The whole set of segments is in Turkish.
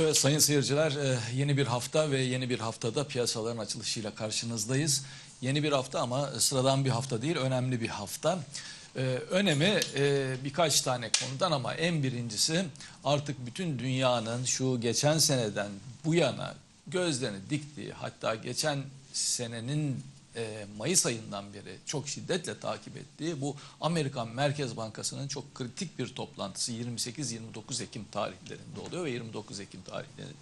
Evet sayın seyirciler e, yeni bir hafta ve yeni bir haftada piyasaların açılışıyla karşınızdayız. Yeni bir hafta ama sıradan bir hafta değil önemli bir hafta. Ee, önemi e, birkaç tane konudan ama en birincisi artık bütün dünyanın şu geçen seneden bu yana gözlerini diktiği hatta geçen senenin e, Mayıs ayından beri çok şiddetle takip ettiği bu Amerikan Merkez Bankası'nın çok kritik bir toplantısı 28-29 Ekim tarihlerinde oluyor ve 29 Ekim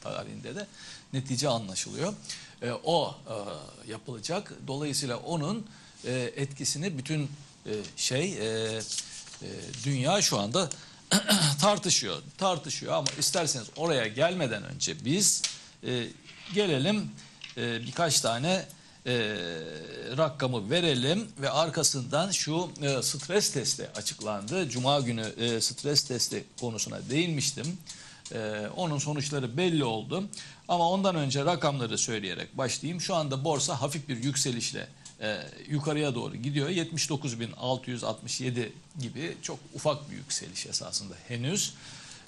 tarihinde, de netice anlaşılıyor. E, o e, yapılacak. Dolayısıyla onun etkisini bütün şey dünya şu anda tartışıyor. Tartışıyor ama isterseniz oraya gelmeden önce biz gelelim birkaç tane e, rakamı verelim ve arkasından şu e, stres testi açıklandı. Cuma günü e, stres testi konusuna değinmiştim. E, onun sonuçları belli oldu. Ama ondan önce rakamları söyleyerek başlayayım. Şu anda borsa hafif bir yükselişle e, yukarıya doğru gidiyor. 79.667 gibi çok ufak bir yükseliş esasında henüz.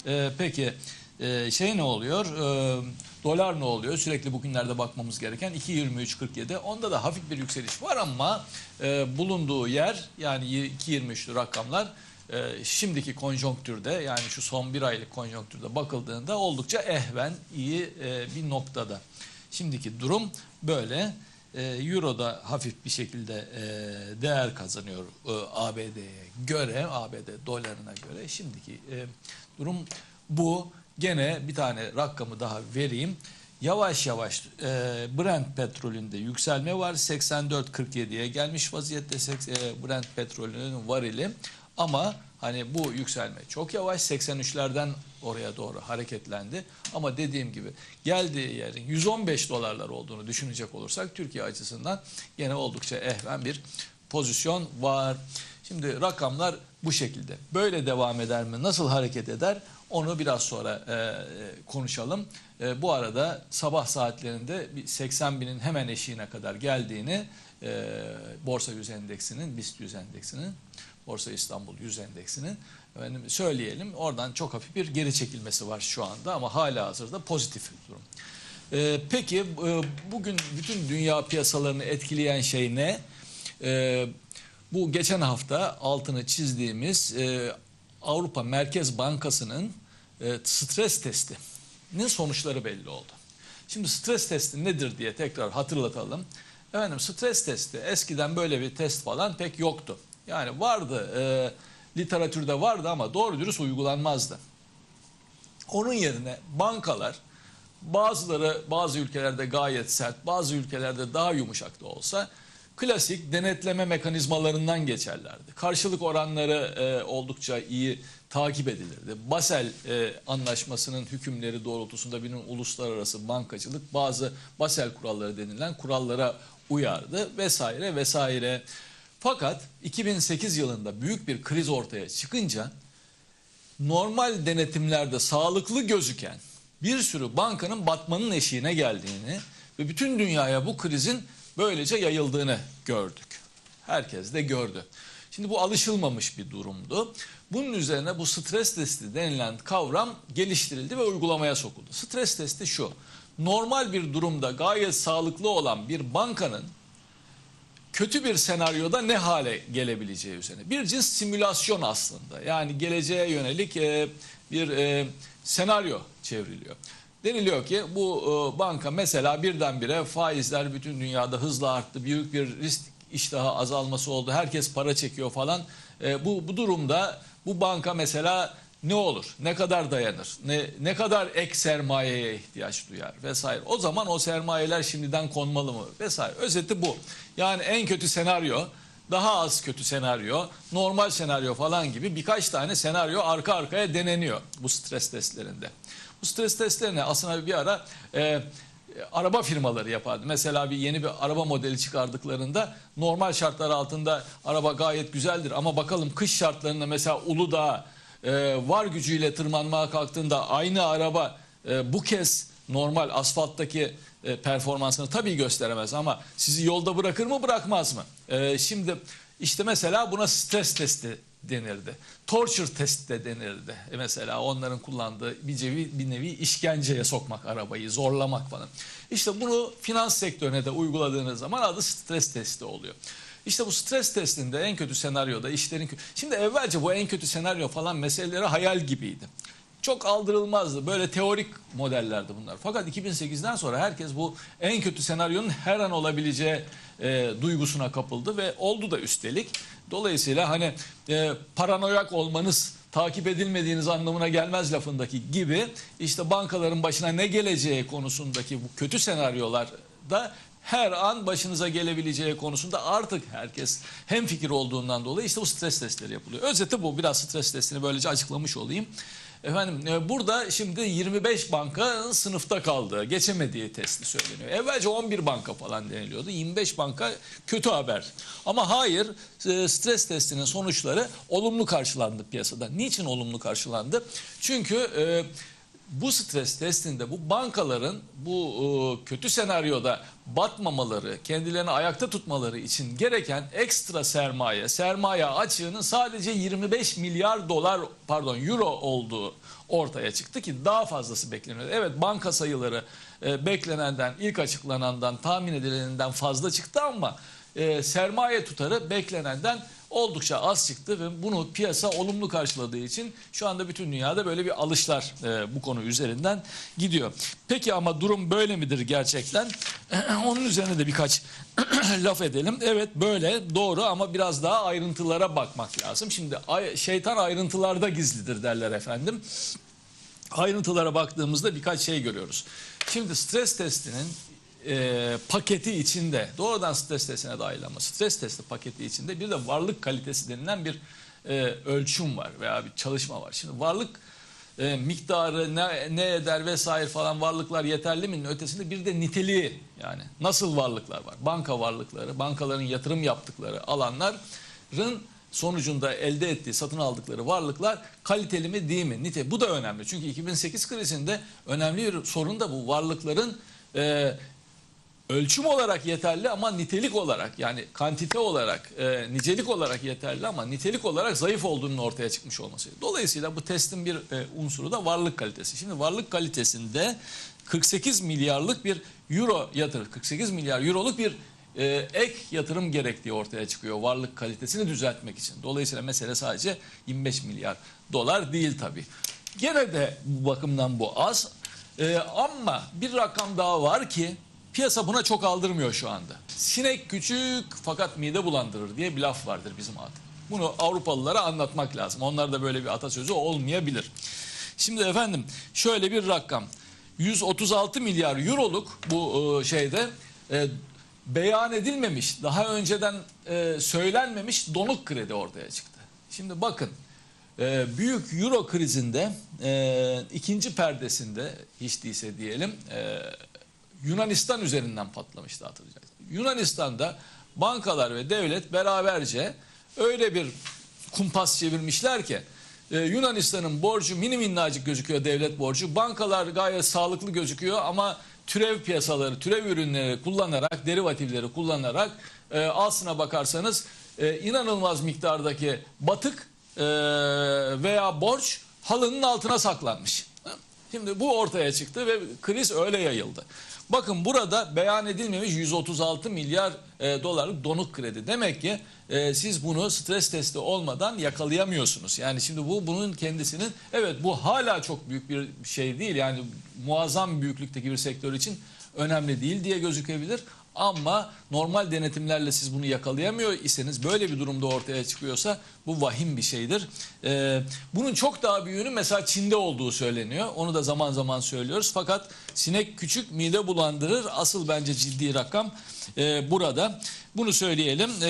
E, peki e, şey ne oluyor? E, dolar ne oluyor? Sürekli bugünlerde bakmamız gereken 2.23.47. Onda da hafif bir yükseliş var ama e, bulunduğu yer yani 2.23'lü rakamlar e, şimdiki konjonktürde yani şu son bir aylık konjonktürde bakıldığında oldukça ehven iyi e, bir noktada. Şimdiki durum böyle. Euro da hafif bir şekilde değer kazanıyor e, ABD'ye göre, ABD dolarına göre. Şimdiki durum bu. Gene bir tane rakamı daha vereyim. Yavaş yavaş e, Brent petrolünde yükselme var. 84.47'ye gelmiş vaziyette e, Brent petrolünün varili. Ama hani bu yükselme çok yavaş 83'lerden oraya doğru hareketlendi. Ama dediğim gibi geldiği yerin 115 dolarlar olduğunu düşünecek olursak Türkiye açısından yine oldukça ehven bir pozisyon var. Şimdi rakamlar bu şekilde. Böyle devam eder mi? Nasıl hareket eder? Onu biraz sonra e, konuşalım. E, bu arada sabah saatlerinde bir 80 binin hemen eşiğine kadar geldiğini e, Borsa 100 endeksinin, BIST 100 endeksinin, Borsa İstanbul 100 endeksinin efendim, söyleyelim. Oradan çok hafif bir geri çekilmesi var şu anda ama hala hazırda pozitif durum. E, peki e, bugün bütün dünya piyasalarını etkileyen şey ne? E, bu geçen hafta altını çizdiğimiz e, Avrupa Merkez Bankası'nın e, stres testinin sonuçları belli oldu. Şimdi stres testi nedir diye tekrar hatırlatalım. Efendim stres testi eskiden böyle bir test falan pek yoktu. Yani vardı e, literatürde vardı ama doğru dürüst uygulanmazdı. Onun yerine bankalar bazıları bazı ülkelerde gayet sert, bazı ülkelerde daha yumuşak da olsa klasik denetleme mekanizmalarından geçerlerdi. Karşılık oranları e, oldukça iyi takip edilirdi. Basel e, anlaşmasının hükümleri doğrultusunda bir uluslararası bankacılık bazı Basel kuralları denilen kurallara uyardı vesaire vesaire. Fakat 2008 yılında büyük bir kriz ortaya çıkınca normal denetimlerde sağlıklı gözüken bir sürü bankanın batmanın eşiğine geldiğini ve bütün dünyaya bu krizin böylece yayıldığını gördük. Herkes de gördü. Şimdi bu alışılmamış bir durumdu. Bunun üzerine bu stres testi denilen kavram geliştirildi ve uygulamaya sokuldu. Stres testi şu. Normal bir durumda gayet sağlıklı olan bir bankanın kötü bir senaryoda ne hale gelebileceği üzerine. Bir cins simülasyon aslında. Yani geleceğe yönelik e, bir e, senaryo çevriliyor. Deniliyor ki bu e, banka mesela birdenbire faizler bütün dünyada hızla arttı. Büyük bir risk iştahı azalması oldu. Herkes para çekiyor falan. E, bu, bu durumda bu banka mesela ne olur? Ne kadar dayanır? Ne, ne kadar ek sermayeye ihtiyaç duyar vesaire. O zaman o sermayeler şimdiden konmalı mı vesaire. Özeti bu. Yani en kötü senaryo, daha az kötü senaryo, normal senaryo falan gibi birkaç tane senaryo arka arkaya deneniyor bu stres testlerinde. Bu stres testlerini aslında bir ara e, araba firmaları yapardı. Mesela bir yeni bir araba modeli çıkardıklarında normal şartlar altında araba gayet güzeldir ama bakalım kış şartlarında mesela Uludağ e, var gücüyle tırmanmaya kalktığında aynı araba e, bu kez normal asfalttaki e, performansını tabii gösteremez ama sizi yolda bırakır mı bırakmaz mı? E, şimdi işte mesela buna stres testi denirdi. Torture test de denirdi. E mesela onların kullandığı bir, cevi, bir nevi işkenceye sokmak arabayı, zorlamak falan. İşte bunu finans sektörüne de uyguladığınız zaman adı stres testi oluyor. İşte bu stres testinde en kötü senaryoda işlerin... Şimdi evvelce bu en kötü senaryo falan meseleleri hayal gibiydi. Çok aldırılmazdı. Böyle teorik modellerdi bunlar. Fakat 2008'den sonra herkes bu en kötü senaryonun her an olabileceği e, duygusuna kapıldı ve oldu da üstelik. Dolayısıyla hani e, paranoyak olmanız takip edilmediğiniz anlamına gelmez lafındaki gibi işte bankaların başına ne geleceği konusundaki bu kötü senaryolarda her an başınıza gelebileceği konusunda artık herkes hem fikir olduğundan dolayı işte bu stres testleri yapılıyor. Özeti bu biraz stres testini böylece açıklamış olayım. Efendim e, burada şimdi 25 banka sınıfta kaldı. Geçemediği testi söyleniyor. Evvelce 11 banka falan deniliyordu. 25 banka kötü haber. Ama hayır e, stres testinin sonuçları olumlu karşılandı piyasada. Niçin olumlu karşılandı? Çünkü e, bu stres testinde bu bankaların bu e, kötü senaryoda batmamaları, kendilerini ayakta tutmaları için gereken ekstra sermaye, sermaye açığının sadece 25 milyar dolar pardon euro olduğu ortaya çıktı ki daha fazlası bekleniyordu. Evet banka sayıları e, beklenenden, ilk açıklanandan, tahmin edileninden fazla çıktı ama e, sermaye tutarı beklenenden oldukça az çıktı ve bunu piyasa olumlu karşıladığı için şu anda bütün dünyada böyle bir alışlar e, bu konu üzerinden gidiyor. Peki ama durum böyle midir gerçekten? Onun üzerine de birkaç laf edelim. Evet böyle doğru ama biraz daha ayrıntılara bakmak lazım. Şimdi şeytan ayrıntılarda gizlidir derler efendim ayrıntılara baktığımızda birkaç şey görüyoruz. Şimdi stres testinin e, paketi içinde doğrudan stres testine dahil ama stres testi paketi içinde bir de varlık kalitesi denilen bir e, ölçüm var veya bir çalışma var. Şimdi varlık e, miktarı ne, ne eder vesaire falan varlıklar yeterli minin ötesinde bir de niteliği yani nasıl varlıklar var. Banka varlıkları, bankaların yatırım yaptıkları alanların sonucunda elde ettiği, satın aldıkları varlıklar kaliteli mi değil mi? Nite. Bu da önemli. Çünkü 2008 krizinde önemli bir sorun da bu varlıkların e, ölçüm olarak yeterli ama nitelik olarak yani kantite olarak, e, nicelik olarak yeterli ama nitelik olarak zayıf olduğunun ortaya çıkmış olması. Dolayısıyla bu testin bir e, unsuru da varlık kalitesi. Şimdi varlık kalitesinde 48 milyarlık bir euro yatırım, 48 milyar euroluk bir e, ek yatırım gerektiği ortaya çıkıyor varlık kalitesini düzeltmek için. Dolayısıyla mesele sadece 25 milyar dolar değil tabii. Gene de bu bakımdan bu az. E, ama bir rakam daha var ki piyasa buna çok aldırmıyor şu anda. Sinek küçük fakat mide bulandırır diye bir laf vardır bizim artık. Bunu Avrupalılara anlatmak lazım. Onlarda böyle bir atasözü olmayabilir. Şimdi efendim şöyle bir rakam. 136 milyar euroluk bu e, şeyde e, beyan edilmemiş, daha önceden e, söylenmemiş donuk kredi ortaya çıktı. Şimdi bakın büyük euro krizinde ikinci perdesinde hiç değilse diyelim Yunanistan üzerinden patlamıştı hatırlayacaksınız. Yunanistan'da bankalar ve devlet beraberce öyle bir kumpas çevirmişler ki e, Yunanistan'ın borcu mini minnacık gözüküyor devlet borcu. Bankalar gayet sağlıklı gözüküyor ama türev piyasaları, türev ürünleri kullanarak, derivatifleri kullanarak e, aslına bakarsanız e, inanılmaz miktardaki batık e, veya borç halının altına saklanmış. Şimdi bu ortaya çıktı ve kriz öyle yayıldı. Bakın burada beyan edilmemiş 136 milyar e, dolarlık donuk kredi. Demek ki e, siz bunu stres testi olmadan yakalayamıyorsunuz. Yani şimdi bu bunun kendisinin evet bu hala çok büyük bir şey değil. Yani muazzam büyüklükteki bir sektör için önemli değil diye gözükebilir. Ama normal denetimlerle siz bunu yakalayamıyor iseniz böyle bir durumda ortaya çıkıyorsa bu vahim bir şeydir. Ee, bunun çok daha büyüğünün mesela Çin'de olduğu söyleniyor. Onu da zaman zaman söylüyoruz. Fakat sinek küçük mide bulandırır. Asıl bence ciddi rakam e, burada. Bunu söyleyelim e,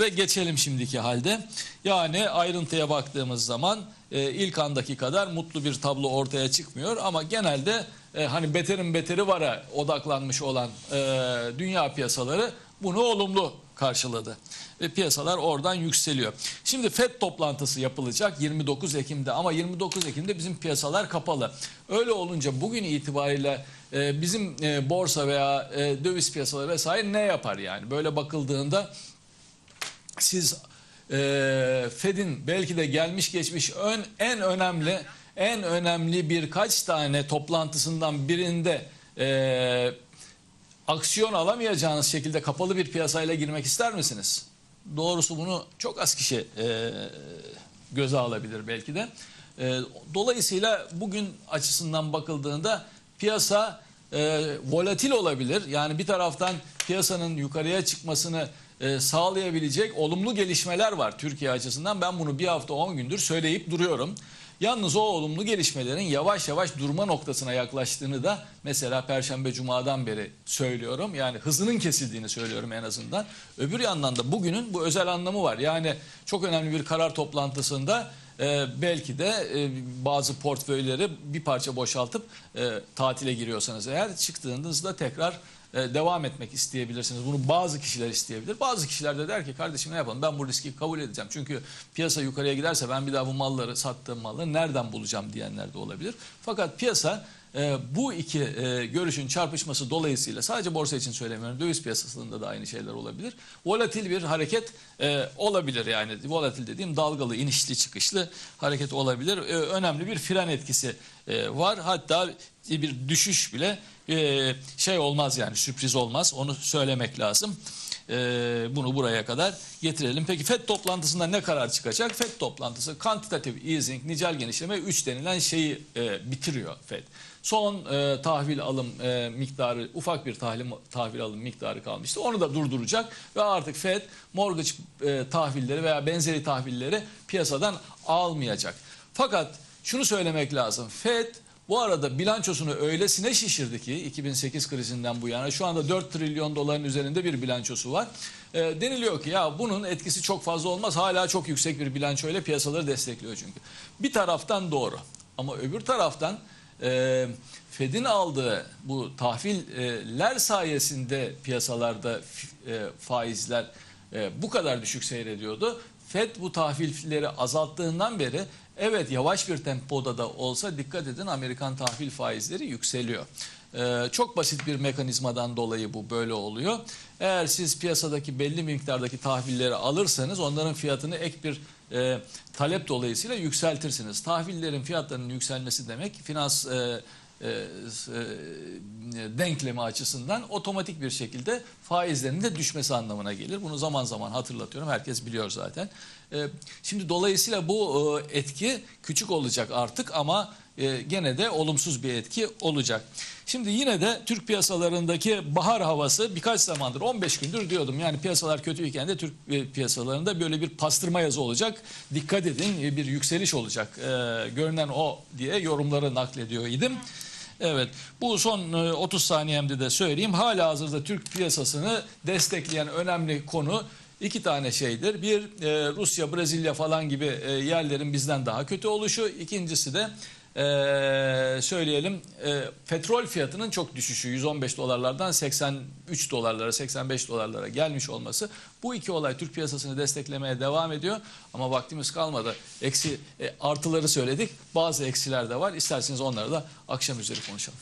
ve geçelim şimdiki halde. Yani ayrıntıya baktığımız zaman e, ilk andaki kadar mutlu bir tablo ortaya çıkmıyor. Ama genelde e, hani beterin beteri vara odaklanmış olan e, dünya piyasaları bunu olumlu karşıladı. Ve piyasalar oradan yükseliyor. Şimdi FED toplantısı yapılacak 29 Ekim'de ama 29 Ekim'de bizim piyasalar kapalı. Öyle olunca bugün itibariyle e, bizim e, borsa veya e, döviz piyasaları vesaire ne yapar yani? Böyle bakıldığında siz Fed'in belki de gelmiş geçmiş ön, en önemli en önemli birkaç tane toplantısından birinde e, aksiyon alamayacağınız şekilde kapalı bir piyasayla girmek ister misiniz? Doğrusu bunu çok az kişi e, göze alabilir belki de. E, dolayısıyla bugün açısından bakıldığında piyasa e, volatil olabilir. Yani bir taraftan piyasanın yukarıya çıkmasını e, sağlayabilecek olumlu gelişmeler var Türkiye açısından. Ben bunu bir hafta 10 gündür söyleyip duruyorum. Yalnız o olumlu gelişmelerin yavaş yavaş durma noktasına yaklaştığını da mesela Perşembe Cuma'dan beri söylüyorum. Yani hızının kesildiğini söylüyorum en azından. Öbür yandan da bugünün bu özel anlamı var. Yani çok önemli bir karar toplantısında e, belki de e, bazı portföyleri bir parça boşaltıp e, tatile giriyorsanız eğer çıktığınızda tekrar e, devam etmek isteyebilirsiniz. Bunu bazı kişiler isteyebilir. Bazı kişiler de der ki kardeşim ne yapalım ben bu riski kabul edeceğim. Çünkü piyasa yukarıya giderse ben bir daha bu malları sattığım malları nereden bulacağım diyenler de olabilir. Fakat piyasa e, bu iki e, görüşün çarpışması dolayısıyla sadece borsa için söylemiyorum. Döviz piyasasında da aynı şeyler olabilir. Volatil bir hareket e, olabilir yani. Volatil dediğim dalgalı, inişli, çıkışlı hareket olabilir. E, önemli bir fren etkisi e, var. Hatta bir düşüş bile e, şey olmaz yani sürpriz olmaz. Onu söylemek lazım. E, bunu buraya kadar getirelim. Peki FED toplantısında ne karar çıkacak? FED toplantısı quantitative easing, nicel genişleme 3 denilen şeyi e, bitiriyor FED. Son e, tahvil alım e, miktarı, ufak bir tahvil, tahvil alım miktarı kalmıştı. Onu da durduracak ve artık FED mortgage e, tahvilleri veya benzeri tahvilleri piyasadan almayacak. Fakat şunu söylemek lazım. FED bu arada bilançosunu öylesine şişirdi ki 2008 krizinden bu yana şu anda 4 trilyon doların üzerinde bir bilançosu var. E, deniliyor ki ya bunun etkisi çok fazla olmaz. Hala çok yüksek bir bilançoyla piyasaları destekliyor çünkü. Bir taraftan doğru ama öbür taraftan e, Fed'in aldığı bu tahviller sayesinde piyasalarda e, faizler e, bu kadar düşük seyrediyordu. Fed bu tahvilleri azalttığından beri evet yavaş bir tempoda da olsa dikkat edin Amerikan tahvil faizleri yükseliyor. Ee, çok basit bir mekanizmadan dolayı bu böyle oluyor. Eğer siz piyasadaki belli miktardaki tahvilleri alırsanız onların fiyatını ek bir e, talep dolayısıyla yükseltirsiniz. Tahvillerin fiyatlarının yükselmesi demek finans e, e, e, denklemi açısından otomatik bir şekilde faizlerin de düşmesi anlamına gelir. Bunu zaman zaman hatırlatıyorum. Herkes biliyor zaten. E, şimdi dolayısıyla bu e, etki küçük olacak artık ama gene de olumsuz bir etki olacak. Şimdi yine de Türk piyasalarındaki bahar havası birkaç zamandır 15 gündür diyordum. Yani piyasalar kötüyken de Türk piyasalarında böyle bir pastırma yazı olacak. Dikkat edin bir yükseliş olacak. E, görünen o diye yorumları naklediyor idim. Evet bu son e, 30 saniyemde de söyleyeyim. Hala hazırda Türk piyasasını destekleyen önemli konu iki tane şeydir. Bir e, Rusya, Brezilya falan gibi e, yerlerin bizden daha kötü oluşu. İkincisi de e, söyleyelim e, petrol fiyatının çok düşüşü 115 dolarlardan 83 dolarlara 85 dolarlara gelmiş olması. Bu iki olay Türk piyasasını desteklemeye devam ediyor. Ama vaktimiz kalmadı. Eksi e, artıları söyledik. Bazı eksiler de var. İsterseniz onları da akşam üzeri konuşalım.